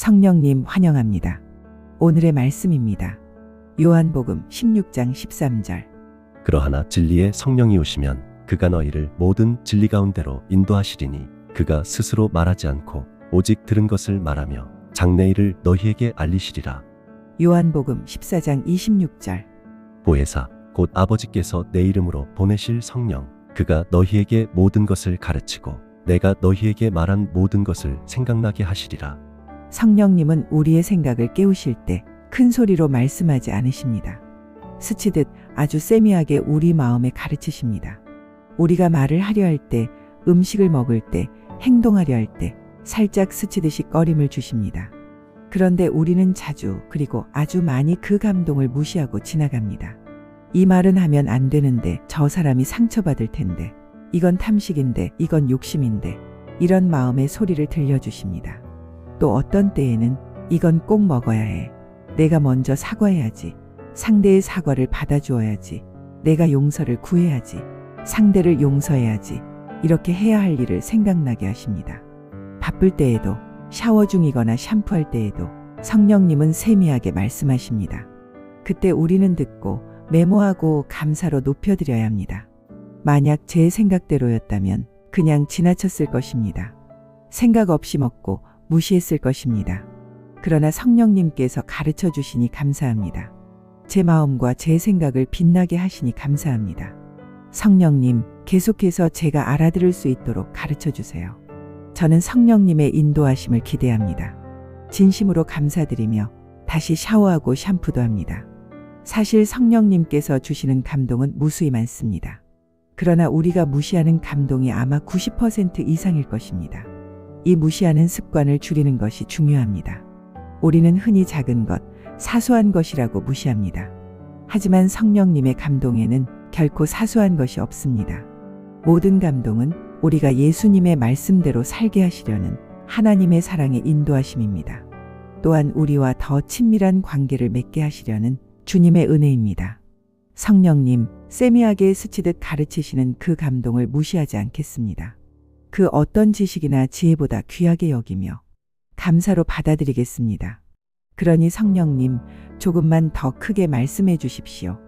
성령님 환영합니다. 오늘의 말씀입니다. 요한복음 16장 13절. 그러하나 진리의 성령이 오시면 그가 너희를 모든 진리 가운데로 인도하시리니 그가 스스로 말하지 않고 오직 들은 것을 말하며 장래일을 너희에게 알리시리라. 요한복음 14장 26절. 보혜사 곧 아버지께서 내 이름으로 보내실 성령 그가 너희에게 모든 것을 가르치고 내가 너희에게 말한 모든 것을 생각나게 하시리라. 성령님은 우리의 생각을 깨우실 때 큰 소리로 말씀하지 않으십니다. 스치듯 아주 세미하게 우리 마음에 가르치십니다. 우리가 말을 하려 할 때, 음식을 먹을 때, 행동하려 할 때 살짝 스치듯이 꺼림을 주십니다. 그런데 우리는 자주 그리고 아주 많이 그 감동을 무시하고 지나갑니다. 이 말은 하면 안 되는데 저 사람이 상처받을 텐데 이건 탐식인데 이건 욕심인데 이런 마음의 소리를 들려주십니다. 또 어떤 때에는 이건 꼭 먹어야 해. 내가 먼저 사과해야지. 상대의 사과를 받아주어야지. 내가 용서를 구해야지. 상대를 용서해야지. 이렇게 해야 할 일을 생각나게 하십니다. 바쁠 때에도 샤워 중이거나 샴푸할 때에도 성령님은 세미하게 말씀하십니다. 그때 우리는 듣고 메모하고 감사로 높여드려야 합니다. 만약 제 생각대로였다면 그냥 지나쳤을 것입니다. 생각 없이 먹고 무시했을 것입니다. 그러나 성령님께서 가르쳐 주시니 감사합니다. 제 마음과 제 생각을 빛나게 하시니 감사합니다. 성령님, 계속해서 제가 알아들을 수 있도록 가르쳐 주세요. 저는 성령님의 인도하심을 기대합니다. 진심으로 감사드리며 다시 샤워하고 샴푸도 합니다. 사실 성령님께서 주시는 감동은 무수히 많습니다. 그러나 우리가 무시하는 감동이 아마 90% 이상일 것입니다. 이 무시하는 습관을 줄이는 것이 중요합니다. 우리는 흔히 작은 것, 사소한 것이라고 무시합니다. 하지만 성령님의 감동에는 결코 사소한 것이 없습니다. 모든 감동은 우리가 예수님의 말씀대로 살게 하시려는 하나님의 사랑의 인도하심입니다. 또한 우리와 더 친밀한 관계를 맺게 하시려는 주님의 은혜입니다. 성령님, 세미하게 스치듯 가르치시는 그 감동을 무시하지 않겠습니다. 그 어떤 지식이나 지혜보다 귀하게 여기며 감사로 받아들이겠습니다. 그러니 성령님, 조금만 더 크게 말씀해 주십시오.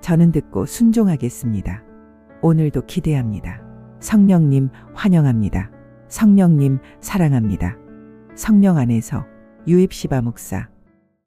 저는 듣고 순종하겠습니다. 오늘도 기대합니다. 성령님, 환영합니다. 성령님, 사랑합니다. 성령 안에서 유입시바 목사